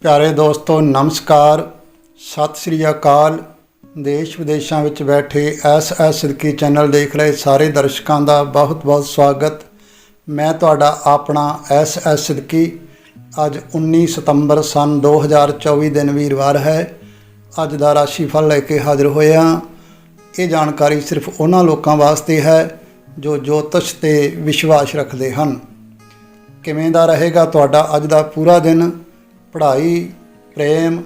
ਪਿਆਰੇ ਦੋਸਤੋ, ਨਮਸਕਾਰ। ਸਤਿ ਸ੍ਰੀ ਅਕਾਲ। ਦੇਸ਼ ਵਿਦੇਸ਼ਾਂ ਵਿੱਚ ਬੈਠੇ ਐਸ ਐਸ ਸਿੱਧਕੀ ਚੈਨਲ ਦੇਖ ਰਹੇ ਸਾਰੇ ਦਰਸ਼ਕਾਂ ਦਾ ਬਹੁਤ-ਬਹੁਤ ਸਵਾਗਤ। ਮੈਂ ਤੁਹਾਡਾ ਆਪਣਾ ਐਸ ਐਸ ਸਿੱਧਕੀ। ਅੱਜ 19 ਸਤੰਬਰ ਸਨ 2024 ਦਿਨ ਵੀਰਵਾਰ ਹੈ। ਅੱਜ ਦਾ ਰਾਸ਼ੀਫਲ ਲੈ ਕੇ ਹਾਜ਼ਰ ਹੋਇਆ ਇਹ ਜਾਣਕਾਰੀ ਸਿਰਫ ਉਹਨਾਂ ਲੋਕਾਂ ਵਾਸਤੇ ਹੈ ਜੋ ਜੋਤਿਸ਼ ਤੇ ਵਿਸ਼ਵਾਸ ਰੱਖਦੇ ਹਨ। ਕਿਵੇਂ ਦਾ ਰਹੇਗਾ ਤੁਹਾਡਾ ਅੱਜ ਦਾ ਪੂਰਾ ਦਿਨ? ਪੜ੍ਹਾਈ ਪ੍ਰੇਮ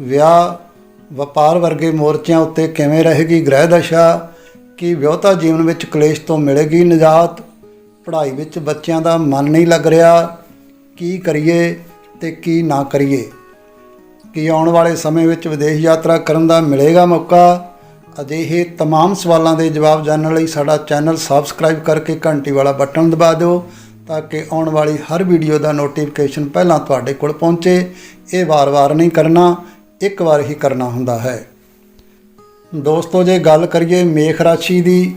ਵਿਆਹ ਵਪਾਰ ਵਰਗੇ ਮੋਰਚਿਆਂ ਉੱਤੇ ਕਿਵੇਂ ਰਹੇਗੀ ਗ੍ਰਹਿ ਦਸ਼ਾ ਕੀ ਵਿਆਹਤਾ ਜੀਵਨ ਵਿੱਚ ਕਲੇਸ਼ ਤੋਂ ਮਿਲੇਗੀ ਨਿਜਾਤ ਪੜ੍ਹਾਈ ਵਿੱਚ ਬੱਚਿਆਂ ਦਾ ਮਨ ਨਹੀਂ ਲੱਗ ਰਿਹਾ ਕੀ ਕਰੀਏ ਤੇ ਕੀ ਨਾ ਕਰੀਏ ਕੀ ਆਉਣ ਵਾਲੇ ਸਮੇਂ ਵਿੱਚ ਵਿਦੇਸ਼ ਯਾਤਰਾ ਕਰਨ ਦਾ ਮਿਲੇਗਾ ਮੌਕਾ ਅਜਿਹੇ तमाम ਸਵਾਲਾਂ ਦੇ ਜਵਾਬ ਜਾਣਨ ਲਈ ਸਾਡਾ ਚੈਨਲ ਸਬਸਕ੍ਰਾਈਬ ਕਰਕੇ ਘੰਟੀ ਵਾਲਾ ਬਟਨ ਦਬਾ ਦਿਓ ਤਾਂ ਕਿ ਆਉਣ ਵਾਲੀ ਹਰ ਵੀਡੀਓ ਦਾ ਨੋਟੀਫਿਕੇਸ਼ਨ ਪਹਿਲਾਂ ਤੁਹਾਡੇ ਕੋਲ ਪਹੁੰਚੇ। ਇਹ ਵਾਰ-ਵਾਰ ਨਹੀਂ ਕਰਨਾ, ਇੱਕ ਵਾਰ ਹੀ ਕਰਨਾ ਹੁੰਦਾ ਹੈ। ਦੋਸਤੋ, ਜੇ ਗੱਲ ਕਰੀਏ ਮੇਖ ਰਾਸ਼ੀ ਦੀ,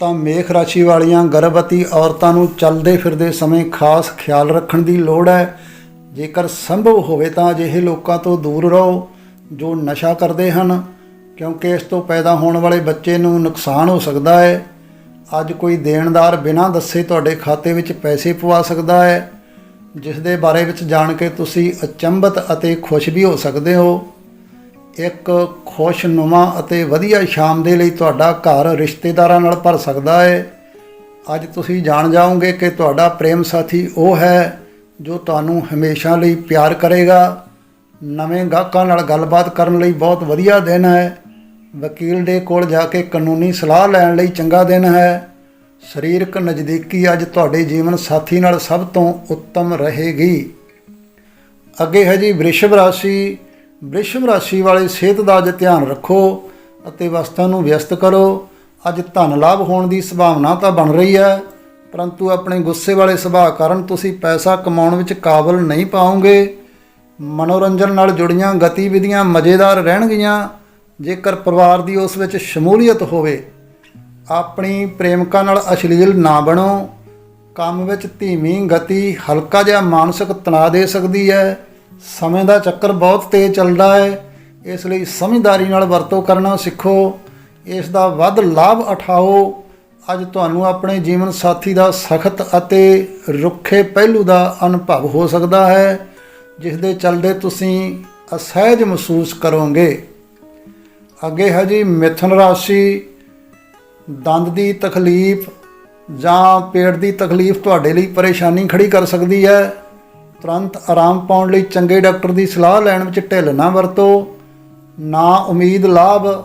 ਤਾਂ ਮੇਖ ਰਾਸ਼ੀ ਵਾਲੀਆਂ ਗਰਭਵਤੀ ਔਰਤਾਂ ਨੂੰ ਚੱਲਦੇ ਫਿਰਦੇ ਸਮੇਂ ਖਾਸ ਖਿਆਲ ਰੱਖਣ ਦੀ ਲੋੜ ਹੈ। ਜੇਕਰ ਸੰਭਵ ਹੋਵੇ ਤਾਂ ਅਜਿਹੇ ਲੋਕਾਂ ਤੋਂ ਦੂਰ ਰਹੋ ਜੋ ਨਸ਼ਾ ਕਰਦੇ ਹਨ, ਕਿਉਂਕਿ ਇਸ ਤੋਂ ਪੈਦਾ ਹੋਣ ਵਾਲੇ ਬੱਚੇ ਨੂੰ ਨੁਕਸਾਨ ਹੋ ਸਕਦਾ ਹੈ। ਅੱਜ ਕੋਈ ਦੇਣਦਾਰ ਬਿਨਾਂ ਦੱਸੇ ਤੁਹਾਡੇ ਖਾਤੇ ਵਿੱਚ ਪੈਸੇ ਪਵਾ ਸਕਦਾ ਹੈ ਜਿਸ ਦੇ ਬਾਰੇ ਵਿੱਚ ਜਾਣ ਕੇ ਤੁਸੀਂ ਅਚੰਭਤ ਅਤੇ ਖੁਸ਼ ਵੀ ਹੋ ਸਕਦੇ ਹੋ। ਇੱਕ ਖੁਸ਼ਨੁਮਾ ਅਤੇ ਵਧੀਆ ਸ਼ਾਮ ਦੇ ਲਈ ਤੁਹਾਡਾ ਘਰ ਰਿਸ਼ਤੇਦਾਰਾਂ ਨਾਲ ਭਰ ਸਕਦਾ ਹੈ। ਅੱਜ ਤੁਸੀਂ ਜਾਣ ਜਾਓਗੇ ਕਿ ਤੁਹਾਡਾ ਪ੍ਰੇਮ ਸਾਥੀ ਉਹ ਹੈ ਜੋ ਤੁਹਾਨੂੰ ਹਮੇਸ਼ਾ ਲਈ ਪਿਆਰ ਕਰੇਗਾ। ਨਵੇਂ ਗਾਹਕਾਂ ਨਾਲ ਗੱਲਬਾਤ ਕਰਨ ਲਈ ਬਹੁਤ ਵਧੀਆ ਦਿਨ ਹੈ। ਵਕੀਲ ਦੇ ਕੋਲ ਜਾ ਕੇ ਕਾਨੂੰਨੀ ਸਲਾਹ ਲੈਣ ਲਈ ਚੰਗਾ ਦਿਨ ਹੈ। ਸਰੀਰਕ ਨਜ਼ਦੀਕੀ ਅੱਜ ਤੁਹਾਡੇ ਜੀਵਨ ਸਾਥੀ ਨਾਲ ਸਭ ਤੋਂ ਉੱਤਮ ਰਹੇਗੀ। ਅੱਗੇ ਹੈ ਜੀ ਵ੍ਰਿਸ਼ਭ ਰਾਸ਼ੀ। ਵ੍ਰਿਸ਼ਭ ਰਾਸ਼ੀ ਵਾਲੇ ਸਿਹਤ ਦਾ ਅੱਜ ਧਿਆਨ ਰੱਖੋ ਅਤੇ ਵਸਤਾਂ ਨੂੰ ਵਿਅਸਤ ਕਰੋ। ਅੱਜ ਧਨ ਲਾਭ ਹੋਣ ਦੀ ਸੰਭਾਵਨਾ ਤਾਂ ਬਣ ਰਹੀ ਹੈ, ਪਰੰਤੂ ਆਪਣੇ ਗੁੱਸੇ ਵਾਲੇ ਸੁਭਾਅ ਕਾਰਨ ਤੁਸੀਂ ਪੈਸਾ ਕਮਾਉਣ ਵਿੱਚ ਕਾਬਲ ਨਹੀਂ ਪਾਓਗੇ। ਮਨੋਰੰਜਨ ਨਾਲ ਜੁੜੀਆਂ ਗਤੀਵਿਧੀਆਂ ਮਜ਼ੇਦਾਰ ਰਹਿਣਗੀਆਂ। ਜੇਕਰ ਪਰਿਵਾਰ ਦੀ ਉਸ ਵਿੱਚ ਸ਼ਮੂਲੀਅਤ ਹੋਵੇ, ਆਪਣੀ ਪ੍ਰੇਮਿਕਾ ਨਾਲ ਅਸ਼ਲੀਲ ਨਾ ਬਣੋ, ਕੰਮ ਵਿੱਚ ਧੀਮੀ ਗਤੀ ਹਲਕਾ ਜਿਹਾ ਮਾਨਸਿਕ ਤਣਾਅ ਦੇ ਸਕਦੀ ਹੈ, ਸਮੇਂ ਦਾ ਚੱਕਰ ਬਹੁਤ ਤੇਜ਼ ਚੱਲਦਾ ਹੈ, ਇਸ ਲਈ ਸਮਝਦਾਰੀ ਨਾਲ ਵਰਤੋਂ ਕਰਨਾ ਸਿੱਖੋ, ਇਸ ਦਾ ਵੱਧ ਲਾਭ ਉਠਾਓ। ਅੱਜ ਤੁਹਾਨੂੰ ਆਪਣੇ ਜੀਵਨ ਸਾਥੀ ਦਾ ਸਖਤ ਅਤੇ ਰੁੱਖੇ ਪਹਿਲੂ ਦਾ ਅਨੁਭਵ ਹੋ ਸਕਦਾ ਹੈ, ਜਿਸ ਦੇ ਚੱਲਦੇ ਤੁਸੀਂ ਅਸਹਿਜ ਮਹਿਸੂਸ ਕਰੋਗੇ। ਅੱਗੇ ਹੈ ਜੀ ਮਿਥੁਨ ਰਾਸ਼ੀ, ਦੰਦ ਦੀ ਤਕਲੀਫ ਜਾਂ ਪੇਟ ਦੀ ਤਕਲੀਫ ਤੁਹਾਡੇ ਲਈ ਪਰੇਸ਼ਾਨੀ ਖੜੀ ਕਰ ਸਕਦੀ ਹੈ। ਤੁਰੰਤ ਆਰਾਮ ਪਾਉਣ ਲਈ ਚੰਗੇ ਡਾਕਟਰ ਦੀ ਸਲਾਹ ਲੈਣ ਵਿੱਚ ਢਿੱਲ ਨਾ ਵਰਤੋ। ਨਾ ਉਮੀਦ, ਲਾਭ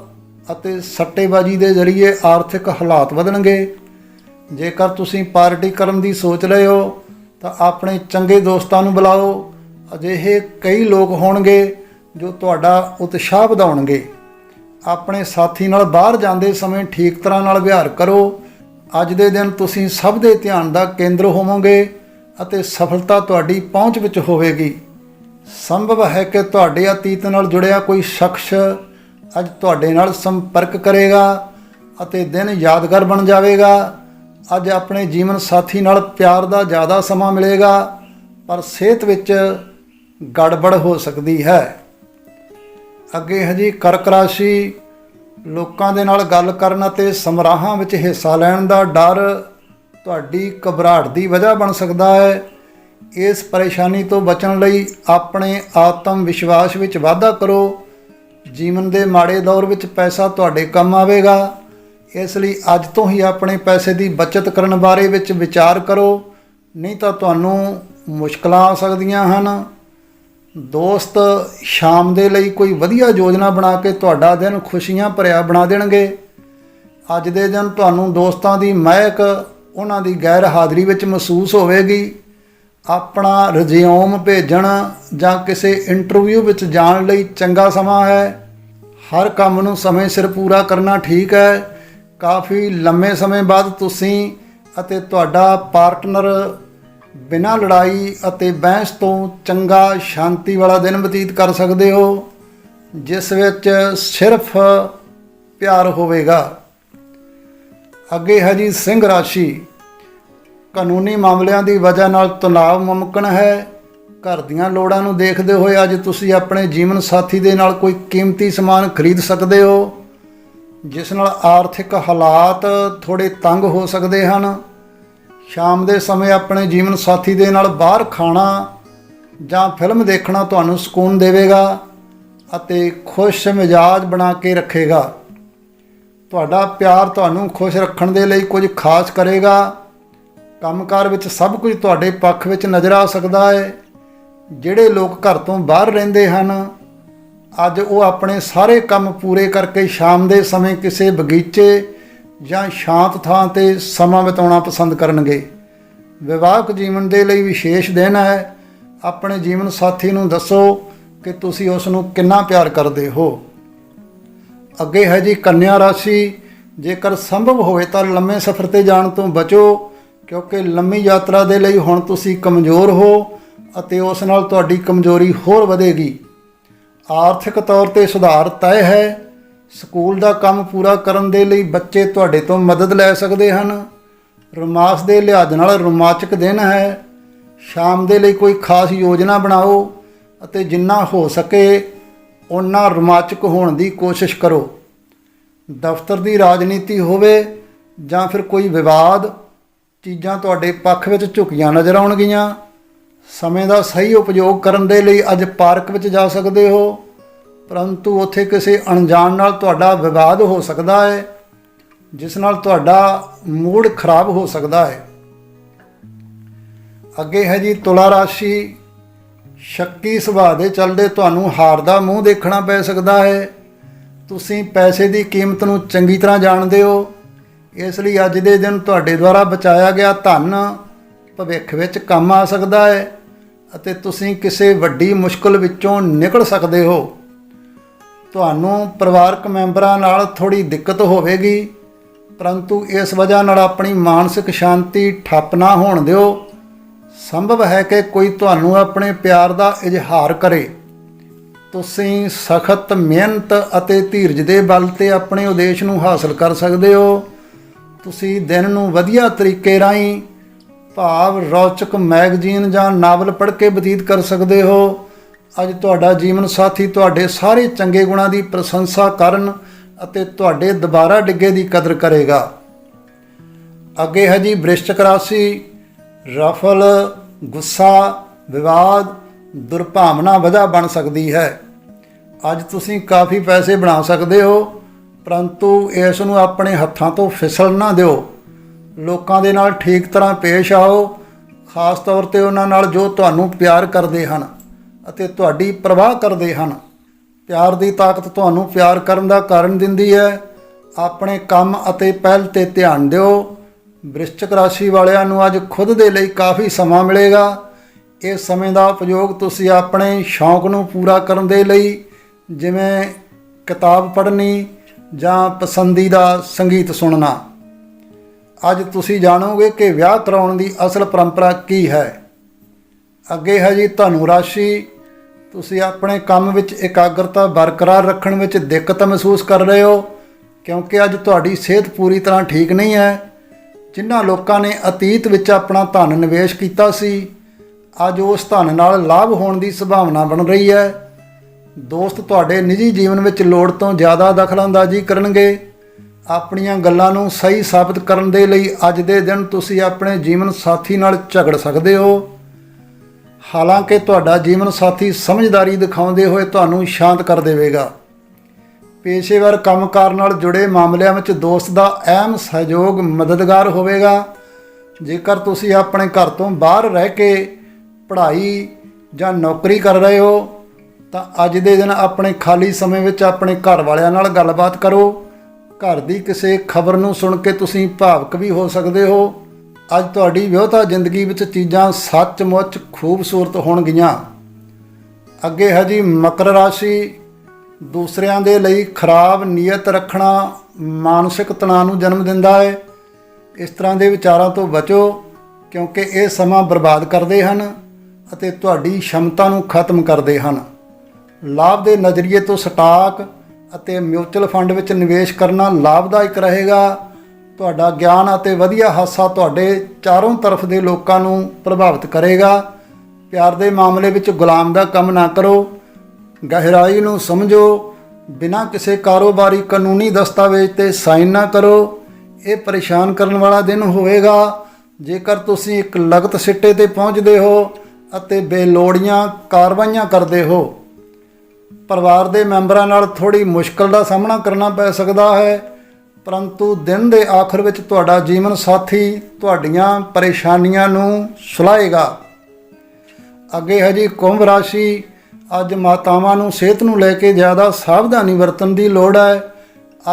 ਅਤੇ ਸੱਟੇਬਾਜ਼ੀ ਦੇ ਜ਼ਰੀਏ ਆਰਥਿਕ ਹਾਲਾਤ ਵਧਣਗੇ। ਜੇਕਰ ਤੁਸੀਂ ਪਾਰਟੀ ਕਰਨ ਦੀ ਸੋਚ ਰਹੇ ਹੋ, ਤਾਂ ਆਪਣੇ ਚੰਗੇ ਦੋਸਤਾਂ ਨੂੰ ਬੁਲਾਓ। ਅਜਿਹੇ ਕਈ ਲੋਕ ਹੋਣਗੇ ਜੋ ਤੁਹਾਡਾ ਉਤਸ਼ਾਹ ਵਧਾਉਣਗੇ। ਆਪਣੇ ਸਾਥੀ ਨਾਲ ਬਾਹਰ ਜਾਂਦੇ ਸਮੇਂ ਠੀਕ ਤਰ੍ਹਾਂ ਨਾਲ ਵਿਹਾਰ ਕਰੋ। ਅੱਜ ਦੇ ਦਿਨ ਤੁਸੀਂ ਸਭ ਦੇ ਧਿਆਨ ਦਾ ਕੇਂਦਰ ਹੋਵੋਗੇ ਅਤੇ ਸਫਲਤਾ ਤੁਹਾਡੀ ਪਹੁੰਚ ਵਿੱਚ ਹੋਵੇਗੀ। ਸੰਭਵ ਹੈ ਕਿ ਤੁਹਾਡੇ ਅਤੀਤ ਨਾਲ ਜੁੜਿਆ ਕੋਈ ਸ਼ਖਸ ਅੱਜ ਤੁਹਾਡੇ ਨਾਲ ਸੰਪਰਕ ਕਰੇਗਾ ਅਤੇ ਦਿਨ ਯਾਦਗਾਰ ਬਣ ਜਾਵੇਗਾ। ਅੱਜ ਆਪਣੇ ਜੀਵਨ ਸਾਥੀ ਨਾਲ ਪਿਆਰ ਦਾ ਜ਼ਿਆਦਾ ਸਮਾਂ ਮਿਲੇਗਾ, ਪਰ ਸਿਹਤ ਵਿੱਚ ਗੜਬੜ ਹੋ ਸਕਦੀ ਹੈ। ਅੱਗੇ ਹੈ ਜੀ ਕਰਕ ਰਾਸ਼ੀ। ਲੋਕਾਂ ਦੇ ਨਾਲ ਗੱਲ ਕਰਨ ਅਤੇ ਸਮਰਾਹਾਂ ਵਿੱਚ ਹਿੱਸਾ ਲੈਣ ਦਾ ਡਰ ਤੁਹਾਡੀ ਘਬਰਾਹਟ ਦੀ ਵਜ੍ਹਾ ਬਣ ਸਕਦਾ ਹੈ। ਇਸ ਪਰੇਸ਼ਾਨੀ ਤੋਂ ਬਚਣ ਲਈ ਆਪਣੇ ਆਤਮ ਵਿਸ਼ਵਾਸ ਵਿੱਚ ਵਾਧਾ ਕਰੋ। ਜੀਵਨ ਦੇ ਮਾੜੇ ਦੌਰ ਵਿੱਚ ਪੈਸਾ ਤੁਹਾਡੇ ਕੰਮ ਆਵੇਗਾ। ਇਸ ਲਈ ਅੱਜ ਤੋਂ ਹੀ ਆਪਣੇ ਪੈਸੇ ਦੀ ਬਚਤ ਕਰਨ ਬਾਰੇ ਵਿੱਚ ਵਿਚਾਰ ਕਰੋ। ਨਹੀਂ ਤਾਂ ਤੁਹਾਨੂੰ ਮੁਸ਼ਕਲਾਂ ਆ ਸਕਦੀਆਂ ਹਨ। ਦੋਸਤ, ਸ਼ਾਮ ਦੇ ਲਈ ਕੋਈ ਵਧੀਆ ਯੋਜਨਾ ਬਣਾ ਕੇ ਤੁਹਾਡਾ ਦਿਨ ਖੁਸ਼ੀਆਂ ਭਰਿਆ ਬਣਾ ਦੇਣਗੇ। ਅੱਜ ਦੇ ਦਿਨ ਤੁਹਾਨੂੰ ਦੋਸਤਾਂ ਦੀ ਮਹਿਕ, ਉਹਨਾਂ ਦੀ ਗੈਰ ਹਾਜ਼ਰੀ ਵਿੱਚ ਮਹਿਸੂਸ ਹੋਵੇਗੀ। ਆਪਣਾ ਰਿਜ਼ਿਊਮ ਭੇਜਣ ਜਾਂ ਕਿਸੇ ਇੰਟਰਵਿਊ ਵਿੱਚ ਜਾਣ ਲਈ ਚੰਗਾ ਸਮਾਂ ਹੈ। ਹਰ ਕੰਮ ਨੂੰ ਸਮੇਂ ਸਿਰ ਪੂਰਾ ਕਰਨਾ ਠੀਕ ਹੈ। ਕਾਫੀ ਲੰਮੇ ਸਮੇਂ ਬਾਅਦ ਤੁਸੀਂ ਅਤੇ ਤੁਹਾਡਾ ਪਾਰਟਨਰ ਬਿਨਾਂ ਲੜਾਈ ਅਤੇ ਬਹਿਸ ਤੋਂ ਚੰਗਾ ਸ਼ਾਂਤੀ ਵਾਲਾ ਦਿਨ ਬਤੀਤ ਕਰ ਸਕਦੇ ਹੋ, ਜਿਸ ਵਿੱਚ ਸਿਰਫ ਪਿਆਰ ਹੋਵੇਗਾ। ਅੱਗੇ ਹੈ ਜੀ ਸਿੰਘ ਰਾਸ਼ੀ। ਕਾਨੂੰਨੀ ਮਾਮਲਿਆਂ ਦੀ ਵਜ੍ਹਾ ਨਾਲ ਤਣਾਅ ਮੁਮਕਨ ਹੈ। ਘਰ ਦੀਆਂ ਲੋੜਾਂ ਨੂੰ ਦੇਖਦੇ ਹੋਏ ਅੱਜ ਤੁਸੀਂ ਆਪਣੇ ਜੀਵਨ ਸਾਥੀ ਦੇ ਨਾਲ ਕੋਈ ਕੀਮਤੀ ਸਮਾਨ ਖਰੀਦ ਸਕਦੇ ਹੋ, ਜਿਸ ਨਾਲ ਆਰਥਿਕ ਹਾਲਾਤ ਥੋੜੇ ਤੰਗ ਹੋ ਸਕਦੇ ਹਨ। ਸ਼ਾਮ ਦੇ ਸਮੇਂ ਆਪਣੇ ਜੀਵਨ ਸਾਥੀ ਦੇ ਨਾਲ ਬਾਹਰ ਖਾਣਾ ਜਾਂ ਫਿਲਮ ਦੇਖਣਾ ਤੁਹਾਨੂੰ ਸਕੂਨ ਦੇਵੇਗਾ ਅਤੇ ਖੁਸ਼ ਮਿਜਾਜ ਬਣਾ ਕੇ ਰੱਖੇਗਾ। ਤੁਹਾਡਾ ਪਿਆਰ ਤੁਹਾਨੂੰ ਖੁਸ਼ ਰੱਖਣ ਦੇ ਲਈ ਕੁਝ ਖਾਸ ਕਰੇਗਾ। ਕੰਮਕਾਰ ਵਿੱਚ ਸਭ ਕੁਝ ਤੁਹਾਡੇ ਪੱਖ ਵਿੱਚ ਨਜ਼ਰ ਆ ਸਕਦਾ ਹੈ। ਜਿਹੜੇ ਲੋਕ ਘਰ ਤੋਂ ਬਾਹਰ ਰਹਿੰਦੇ ਹਨ, ਅੱਜ ਉਹ ਆਪਣੇ ਸਾਰੇ ਕੰਮ ਪੂਰੇ ਕਰਕੇ ਸ਼ਾਮ ਦੇ ਸਮੇਂ ਕਿਸੇ ਬਗੀਚੇ ਜਾਂ ਸ਼ਾਂਤ ਥਾਂ ਤੇ ਸਮਾਂ ਬਿਤਾਉਣਾ ਪਸੰਦ ਕਰਨਗੇ। ਵਿਵਾਹਕ ਜੀਵਨ ਦੇ ਲਈ ਵਿਸ਼ੇਸ਼ ਦਿਨ ਹੈ। ਆਪਣੇ ਜੀਵਨ ਸਾਥੀ ਨੂੰ ਦੱਸੋ ਕਿ ਤੁਸੀਂ ਉਸ ਨੂੰ ਕਿੰਨਾ ਪਿਆਰ ਕਰਦੇ ਹੋ। ਅੱਗੇ ਹੈ ਜੀ ਕੰਨਿਆ ਰਾਸ਼ੀ। ਜੇਕਰ ਸੰਭਵ ਹੋਵੇ ਤਾਂ ਲੰਮੇ ਸਫ਼ਰ ਤੇ ਜਾਣ ਤੋਂ ਬਚੋ, ਕਿਉਂਕਿ ਲੰਮੀ ਯਾਤਰਾ ਦੇ ਲਈ ਹੁਣ ਤੁਸੀਂ ਕਮਜ਼ੋਰ ਹੋ ਅਤੇ ਉਸ ਨਾਲ ਤੁਹਾਡੀ ਕਮਜ਼ੋਰੀ ਹੋਰ ਵਧੇਗੀ। ਆਰਥਿਕ ਤੌਰ ਤੇ ਸੁਧਾਰ ਤੈਅ ਹੈ। ਸਕੂਲ ਦਾ ਕੰਮ ਪੂਰਾ ਕਰਨ ਦੇ ਲਈ ਬੱਚੇ ਤੁਹਾਡੇ ਤੋਂ ਮਦਦ ਲੈ ਸਕਦੇ ਹਨ। ਰੋਮਾਂਸ ਦੇ ਲਿਹਾਜ਼ ਨਾਲ ਰੋਮਾਂਚਕ ਦਿਨ ਹੈ। ਸ਼ਾਮ ਦੇ ਲਈ ਕੋਈ ਖਾਸ ਯੋਜਨਾ ਬਣਾਓ ਅਤੇ ਜਿੰਨਾ ਹੋ ਸਕੇ ਓਨਾ ਰੋਮਾਂਚਕ ਹੋਣ ਦੀ ਕੋਸ਼ਿਸ਼ ਕਰੋ। ਦਫ਼ਤਰ ਦੀ ਰਾਜਨੀਤੀ ਹੋਵੇ ਜਾਂ ਫਿਰ ਕੋਈ ਵਿਵਾਦ, ਚੀਜ਼ਾਂ ਤੁਹਾਡੇ ਪੱਖ ਵਿੱਚ ਝੁਕੀਆਂ ਨਜ਼ਰ ਆਉਣਗੀਆਂ। ਸਮੇਂ ਦਾ ਸਹੀ ਉਪਯੋਗ ਕਰਨ ਦੇ ਲਈ ਅੱਜ ਪਾਰਕ ਵਿੱਚ ਜਾ ਸਕਦੇ ਹੋ। ਪਰੰਤੂ ਉੱਥੇ ਕਿਸੇ ਅਣਜਾਣ ਨਾਲ ਤੁਹਾਡਾ ਵਿਵਾਦ ਹੋ ਸਕਦਾ ਹੈ, ਜਿਸ ਨਾਲ ਤੁਹਾਡਾ ਮੂਡ ਖਰਾਬ ਹੋ ਸਕਦਾ ਹੈ। ਅੱਗੇ ਹੈ ਜੀ, ਤੁਲਾ ਰਾਸ਼ੀ, ਸ਼ੱਕੀ ਸੁਭਾਅ ਦੇ ਚੱਲਦੇ ਤੁਹਾਨੂੰ ਹਾਰ ਦਾ ਮੂੰਹ ਦੇਖਣਾ ਪੈ ਸਕਦਾ ਹੈ। ਤੁਸੀਂ ਪੈਸੇ ਦੀ ਕੀਮਤ ਨੂੰ ਚੰਗੀ ਤਰ੍ਹਾਂ ਜਾਣਦੇ ਹੋ। ਇਸ ਲਈ ਅੱਜ ਦੇ ਦਿਨ ਤੁਹਾਡੇ ਦੁਆਰਾ ਬਚਾਇਆ ਗਿਆ ਧਨ ਭਵਿੱਖ ਵਿੱਚ ਕੰਮ ਆ ਸਕਦਾ ਹੈ ਅਤੇ ਤੁਸੀਂ ਕਿਸੇ ਵੱਡੀ ਮੁਸ਼ਕਲ ਵਿੱਚੋਂ ਨਿਕਲ ਸਕਦੇ ਹੋ। ਤੁਹਾਨੂੰ ਪਰਿਵਾਰਕ ਮੈਂਬਰਾਂ ਨਾਲ ਥੋੜੀ ਦਿੱਕਤ ਹੋਵੇਗੀ, ਪਰੰਤੂ ਇਸ ਵਜ੍ਹਾ ਨਾਲ ਆਪਣੀ ਮਾਨਸਿਕ ਸ਼ਾਂਤੀ ਠੱਪ ਨਾ ਹੋਣ ਦਿਓ। ਸੰਭਵ ਹੈ ਕਿ ਕੋਈ ਤੁਹਾਨੂੰ ਆਪਣੇ ਪਿਆਰ ਦਾ ਇਜ਼ਹਾਰ ਕਰੇ। ਤੁਸੀਂ ਸਖਤ ਮਿਹਨਤ ਅਤੇ ਧੀਰਜ ਦੇ ਬਲ ਤੇ ਆਪਣੇ ਉਦੇਸ਼ ਨੂੰ ਹਾਸਲ ਕਰ ਸਕਦੇ ਹੋ। ਤੁਸੀਂ ਦਿਨ ਨੂੰ ਵਧੀਆ ਤਰੀਕੇ ਰਾਹੀਂ ਭਾਵ ਰੌਚਕ ਮੈਗਜ਼ੀਨ ਜਾਂ ਨਾਵਲ ਪੜ੍ਹ ਕੇ ਬਤੀਤ ਕਰ ਸਕਦੇ ਹੋ। ਅੱਜ ਤੁਹਾਡਾ ਜੀਵਨ ਸਾਥੀ ਤੁਹਾਡੇ ਸਾਰੇ ਚੰਗੇ ਗੁਣਾਂ ਦੀ ਪ੍ਰਸ਼ੰਸਾ ਕਰਨ ਅਤੇ ਤੁਹਾਡੇ ਦੁਬਾਰਾ ਡਿੱਗੇ ਦੀ ਕਦਰ ਕਰੇਗਾ। ਅੱਗੇ ਹੈ ਜੀ ਬ੍ਰਿਸ਼ਚਕ ਰਾਸ਼ੀ, ਰਫਲ, ਗੁੱਸਾ, ਵਿਵਾਦ, ਦੁਰਭਾਵਨਾ ਵਜ੍ਹਾ ਬਣ ਸਕਦੀ ਹੈ। ਅੱਜ ਤੁਸੀਂ ਕਾਫੀ ਪੈਸੇ ਬਣਾ ਸਕਦੇ ਹੋ, ਪਰੰਤੂ ਇਸ ਨੂੰ ਆਪਣੇ ਹੱਥਾਂ ਤੋਂ ਫਿਸਲ ਨਾ ਦਿਓ। ਲੋਕਾਂ ਦੇ ਨਾਲ ਠੀਕ ਤਰ੍ਹਾਂ ਪੇਸ਼ ਆਓ, ਖਾਸ ਤੌਰ ਤੇ ਉਹਨਾਂ ਨਾਲ ਜੋ ਤੁਹਾਨੂੰ ਪਿਆਰ ਕਰਦੇ ਹਨ। ਅਤੇ ਤੁਹਾਡੀ ਪ੍ਰਵਾਹ ਕਰਦੇ ਹਨ। ਪਿਆਰ ਦੀ ਤਾਕਤ ਤੁਹਾਨੂੰ ਪਿਆਰ ਕਰਨ ਦਾ ਕਾਰਨ ਦਿੰਦੀ ਹੈ। ਆਪਣੇ ਕੰਮ ਅਤੇ ਪਹਿਲ ਤੇ ਧਿਆਨ ਦਿਓ। ਵ੍ਰਿਸ਼ਚਕ ਰਾਸ਼ੀ ਵਾਲਿਆਂ ਨੂੰ ਅੱਜ ਖੁਦ ਦੇ ਲਈ ਕਾਫੀ ਸਮਾਂ ਮਿਲੇਗਾ। ਇਸ ਸਮੇਂ ਦਾ ਉਪਯੋਗ ਤੁਸੀਂ ਆਪਣੇ ਸ਼ੌਂਕ ਨੂੰ ਪੂਰਾ ਕਰਨ ਦੇ ਲਈ, ਜਿਵੇਂ ਕਿਤਾਬ ਪੜ੍ਹਨੀ ਜਾਂ ਪਸੰਦੀਦਾ ਸੰਗੀਤ ਸੁਣਨਾ। ਅੱਜ ਤੁਸੀਂ ਜਾਣੋਗੇ ਕਿ ਵਿਆਹ ਕਰਾਉਣ ਦੀ ਅਸਲ ਪਰੰਪਰਾ ਕੀ ਹੈ। ਅੱਗੇ ਹੈ ਜੀ ਧਨੂ ਰਾਸ਼ੀ। ਤੁਸੀਂ ਆਪਣੇ ਕੰਮ ਵਿੱਚ ਇਕਾਗਰਤਾ ਬਰਕਰਾਰ ਰੱਖਣ ਵਿੱਚ ਦਿੱਕਤ ਮਹਿਸੂਸ ਕਰ ਰਹੇ ਹੋ, ਕਿਉਂਕਿ ਅੱਜ ਤੁਹਾਡੀ ਸਿਹਤ ਪੂਰੀ ਤਰ੍ਹਾਂ ਠੀਕ ਨਹੀਂ ਹੈ। ਜਿਨ੍ਹਾਂ ਲੋਕਾਂ ਨੇ ਅਤੀਤ ਵਿੱਚ ਆਪਣਾ ਧਨ ਨਿਵੇਸ਼ ਕੀਤਾ ਸੀ, ਅੱਜ ਉਸ ਧਨ ਨਾਲ ਲਾਭ ਹੋਣ ਦੀ ਸੰਭਾਵਨਾ ਬਣ ਰਹੀ ਹੈ। ਦੋਸਤ, ਤੁਹਾਡੇ ਨਿੱਜੀ ਜੀਵਨ ਵਿੱਚ ਲੋੜ ਤੋਂ ਜ਼ਿਆਦਾ ਦਖਲਅੰਦਾਜ਼ੀ ਕਰਨਗੇ। ਆਪਣੀਆਂ ਗੱਲਾਂ ਨੂੰ ਸਹੀ ਸਾਬਤ ਕਰਨ ਦੇ ਲਈ ਅੱਜ ਦੇ ਦਿਨ ਤੁਸੀਂ ਆਪਣੇ ਜੀਵਨ ਸਾਥੀ ਨਾਲ ਝਗੜ ਸਕਦੇ ਹੋ। ਹਾਲਾਂਕਿ ਤੁਹਾਡਾ ਜੀਵਨ ਸਾਥੀ ਸਮਝਦਾਰੀ ਦਿਖਾਉਂਦੇ ਹੋਏ ਤੁਹਾਨੂੰ ਸ਼ਾਂਤ ਕਰ ਦੇਵੇਗਾ। ਪੇਸ਼ੇਵਰ ਕੰਮਕਾਰ ਨਾਲ ਜੁੜੇ ਮਾਮਲਿਆਂ ਵਿੱਚ ਦੋਸਤ ਦਾ ਅਹਿਮ ਸਹਿਯੋਗ ਮਦਦਗਾਰ ਹੋਵੇਗਾ। ਜੇਕਰ ਤੁਸੀਂ ਆਪਣੇ ਘਰ ਤੋਂ ਬਾਹਰ ਰਹਿ ਕੇ ਪੜ੍ਹਾਈ ਜਾਂ ਨੌਕਰੀ ਕਰ ਰਹੇ ਹੋ, ਤਾਂ ਅੱਜ ਦੇ ਦਿਨ ਆਪਣੇ ਖਾਲੀ ਸਮੇਂ ਵਿੱਚ ਆਪਣੇ ਘਰ ਵਾਲਿਆਂ ਨਾਲ ਗੱਲਬਾਤ ਕਰੋ। ਘਰ ਦੀ ਕਿਸੇ ਖਬਰ ਨੂੰ ਸੁਣ ਕੇ ਤੁਸੀਂ ਭਾਵਕ ਵੀ ਹੋ ਸਕਦੇ ਹੋ। ਅੱਜ ਤੁਹਾਡੀ ਵਿਆਹਤਾ ਜ਼ਿੰਦਗੀ ਵਿੱਚ ਚੀਜ਼ਾਂ ਸੱਚਮੁੱਚ ਖੂਬਸੂਰਤ ਹੋਣਗੀਆਂ। ਅੱਗੇ ਹੈ ਜੀ ਮਕਰ ਰਾਸ਼ੀ। ਦੂਸਰਿਆਂ ਦੇ ਲਈ ਖਰਾਬ ਨੀਅਤ ਰੱਖਣਾ ਮਾਨਸਿਕ ਤਣਾਅ ਨੂੰ ਜਨਮ ਦਿੰਦਾ ਹੈ। ਇਸ ਤਰ੍ਹਾਂ ਦੇ ਵਿਚਾਰਾਂ ਤੋਂ ਬਚੋ, ਕਿਉਂਕਿ ਇਹ ਸਮਾਂ ਬਰਬਾਦ ਕਰਦੇ ਹਨ ਅਤੇ ਤੁਹਾਡੀ ਸ਼ਮਤਾ ਨੂੰ ਖਤਮ ਕਰਦੇ ਹਨ। ਲਾਭ ਦੇ ਨਜ਼ਰੀਏ ਤੋਂ ਸਟਾਕ ਅਤੇ ਮਿਊਚੁਅਲ ਫੰਡ ਵਿੱਚ ਨਿਵੇਸ਼ ਕਰਨਾ ਲਾਭਦਾਇਕ ਰਹੇਗਾ। ਤੁਹਾਡਾ ਗਿਆਨ ਅਤੇ ਵਧੀਆ ਹਾਸਾ ਤੁਹਾਡੇ ਚਾਰੋਂ ਤਰਫ ਦੇ ਲੋਕਾਂ ਨੂੰ ਪ੍ਰਭਾਵਿਤ ਕਰੇਗਾ। ਪਿਆਰ ਦੇ ਮਾਮਲੇ ਵਿੱਚ ਗੁਲਾਮ ਦਾ ਕੰਮ ਨਾ ਕਰੋ। ਗਹਿਰਾਈ ਨੂੰ ਸਮਝੋ। ਬਿਨਾਂ ਕਿਸੇ ਕਾਰੋਬਾਰੀ ਕਾਨੂੰਨੀ ਦਸਤਾਵੇਜ਼ ਤੇ ਸਾਈਨ ਨਾ ਕਰੋ। ਇਹ ਪਰੇਸ਼ਾਨ ਕਰਨ ਵਾਲਾ ਦਿਨ ਹੋਵੇਗਾ। ਜੇਕਰ ਤੁਸੀਂ ਇੱਕ ਲਗਤ ਸਿੱਟੇ ਤੇ ਪਹੁੰਚਦੇ ਹੋ ਅਤੇ ਬੇਲੋੜੀਆਂ ਕਾਰਵਾਈਆਂ ਕਰਦੇ ਹੋ, ਪਰਿਵਾਰ ਦੇ ਮੈਂਬਰਾਂ ਨਾਲ ਥੋੜੀ ਮੁਸ਼ਕਲ ਦਾ ਸਾਹਮਣਾ ਕਰਨਾ ਪੈ ਸਕਦਾ ਹੈ। ਪਰੰਤੂ ਦਿਨ ਦੇ ਆਖਰ ਵਿੱਚ ਤੁਹਾਡਾ ਜੀਵਨ ਸਾਥੀ ਤੁਹਾਡੀਆਂ ਪਰੇਸ਼ਾਨੀਆਂ ਨੂੰ ਸੁਲਾਏਗਾ। ਅੱਗੇ ਹੈ ਜੀ ਕੁੰਭ ਰਾਸ਼ੀ। ਅੱਜ ਮਾਤਾਵਾਂ ਨੂੰ ਸਿਹਤ ਨੂੰ ਲੈ ਕੇ ਜ਼ਿਆਦਾ ਸਾਵਧਾਨੀ ਵਰਤਣ ਦੀ ਲੋੜ ਹੈ।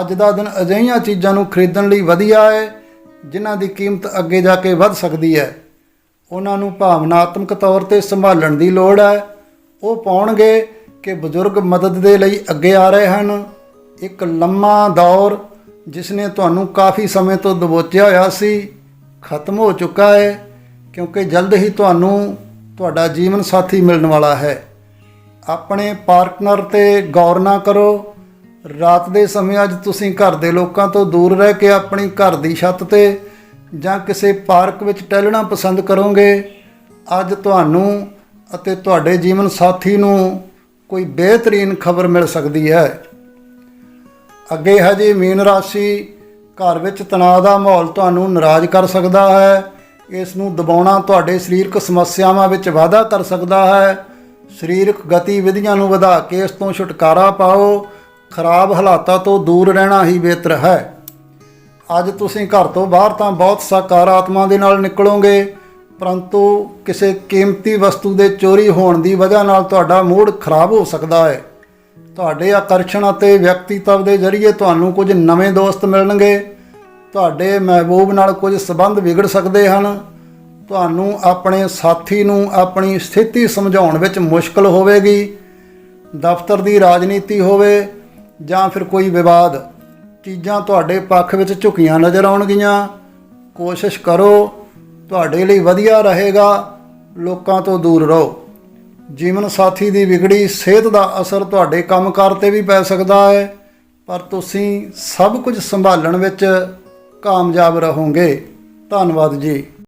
ਅੱਜ ਦਾ ਦਿਨ ਅਜਿਹੀਆਂ ਚੀਜ਼ਾਂ ਨੂੰ ਖਰੀਦਣ ਲਈ ਵਧੀਆ ਹੈ, ਜਿਨ੍ਹਾਂ ਦੀ ਕੀਮਤ ਅੱਗੇ ਜਾ ਕੇ ਵੱਧ ਸਕਦੀ ਹੈ। ਉਹਨਾਂ ਨੂੰ ਭਾਵਨਾਤਮਕ ਤੌਰ ਤੇ ਸੰਭਾਲਣ ਦੀ ਲੋੜ ਹੈ। ਉਹ ਪਾਉਣਗੇ ਕਿ ਬਜ਼ੁਰਗ ਮਦਦ ਦੇ ਲਈ ਅੱਗੇ ਆ ਰਹੇ ਹਨ। ਇੱਕ ਲੰਮਾ ਦੌਰ ਜਿਸ ਨੇ ਤੁਹਾਨੂੰ ਕਾਫੀ ਸਮੇਂ ਤੋਂ ਦਬੋਚਿਆ ਹੋਇਆ ਸੀ, ਖਤਮ ਹੋ ਚੁੱਕਾ ਹੈ, ਕਿਉਂਕਿ ਜਲਦ ਹੀ ਤੁਹਾਨੂੰ ਤੁਹਾਡਾ ਜੀਵਨ ਸਾਥੀ ਮਿਲਣ ਵਾਲਾ ਹੈ। ਆਪਣੇ ਪਾਰਟਨਰ ਤੇ ਗੌਰ ਨਾ ਕਰੋ, ਰਾਤ ਦੇ ਸਮੇਂ ਅੱਜ ਤੁਸੀਂ ਘਰ ਦੇ ਲੋਕਾਂ ਤੋਂ ਦੂਰ ਰਹਿ ਕੇ ਆਪਣੀ ਘਰ ਦੀ ਛੱਤ ਤੇ ਜਾਂ ਕਿਸੇ ਪਾਰਕ ਵਿੱਚ ਟਹਿਲਣਾ ਪਸੰਦ ਕਰੋਗੇ, ਅੱਜ ਤੁਹਾਨੂੰ ਅਤੇ ਤੁਹਾਡੇ ਜੀਵਨ ਸਾਥੀ ਨੂੰ ਕੋਈ ਬਿਹਤਰੀਨ ਖਬਰ ਮਿਲ ਸਕਦੀ ਹੈ। ਅੱਗੇ ਹਜੇ ਮੀਨ ਰਾਸ਼ੀ, ਘਰ ਵਿੱਚ ਤਣਾਅ ਦਾ ਮਾਹੌਲ ਤੁਹਾਨੂੰ ਨਾਰਾਜ਼ ਕਰ ਸਕਦਾ ਹੈ। ਇਸ ਨੂੰ ਦਬਾਉਣਾ ਤੁਹਾਡੇ ਸਰੀਰਕ ਸਮੱਸਿਆਵਾਂ ਵਿੱਚ ਵਾਧਾ ਕਰ ਸਕਦਾ ਹੈ। ਸਰੀਰਕ ਗਤੀਵਿਧੀਆਂ ਨੂੰ ਵਧਾ ਕੇ ਇਸ ਤੋਂ ਛੁਟਕਾਰਾ ਪਾਓ। ਖਰਾਬ ਹਾਲਾਤਾਂ ਤੋਂ ਦੂਰ ਰਹਿਣਾ ਹੀ ਬਿਹਤਰ ਹੈ। ਅੱਜ ਤੁਸੀਂ ਘਰ ਤੋਂ ਬਾਹਰ ਤਾਂ ਬਹੁਤ ਸਕਾਰਾਤਮਾ ਦੇ ਨਾਲ ਨਿਕਲੋਗੇ, ਪਰੰਤੂ ਕਿਸੇ ਕੀਮਤੀ ਵਸਤੂ ਦੇ ਚੋਰੀ ਹੋਣ ਦੀ ਵਜ੍ਹਾ ਨਾਲ ਤੁਹਾਡਾ ਮੂਡ ਖਰਾਬ ਹੋ ਸਕਦਾ ਹੈ। ਤੁਹਾਡੇ ਆਕਰਸ਼ਣ ਅਤੇ ਵਿਅਕਤੀਤਵ ਦੇ ਜ਼ਰੀਏ ਤੁਹਾਨੂੰ ਕੁਝ ਨਵੇਂ ਦੋਸਤ ਮਿਲਣਗੇ। ਤੁਹਾਡੇ ਮਹਿਬੂਬ ਨਾਲ ਕੁਝ ਸਬੰਧ ਵਿਗੜ ਸਕਦੇ ਹਨ। ਤੁਹਾਨੂੰ ਆਪਣੇ ਸਾਥੀ ਨੂੰ ਆਪਣੀ ਸਥਿਤੀ ਸਮਝਾਉਣ ਵਿੱਚ ਮੁਸ਼ਕਲ ਹੋਵੇਗੀ। ਦਫ਼ਤਰ ਦੀ ਰਾਜਨੀਤੀ ਹੋਵੇ ਜਾਂ ਫਿਰ ਕੋਈ ਵਿਵਾਦ, ਚੀਜ਼ਾਂ ਤੁਹਾਡੇ ਪੱਖ ਵਿੱਚ ਝੁਕੀਆਂ ਨਜ਼ਰ ਆਉਣਗੀਆਂ। ਕੋਸ਼ਿਸ਼ ਕਰੋ, ਤੁਹਾਡੇ ਲਈ ਵਧੀਆ ਰਹੇਗਾ। ਲੋਕਾਂ ਤੋਂ ਦੂਰ ਰਹੋ। ਜੀਵਨ ਸਾਥੀ ਦੀ ਵਿਗੜੀ ਸਿਹਤ ਦਾ ਅਸਰ ਤੁਹਾਡੇ ਕੰਮਕਾਰ ਤੇ ਵੀ ਪੈ ਸਕਦਾ ਹੈ, ਪਰ ਤੁਸੀਂ ਸਭ ਕੁਝ ਸੰਭਾਲਣ ਵਿੱਚ ਕਾਮਯਾਬ ਰਹੋਗੇ। ਧੰਨਵਾਦ ਜੀ।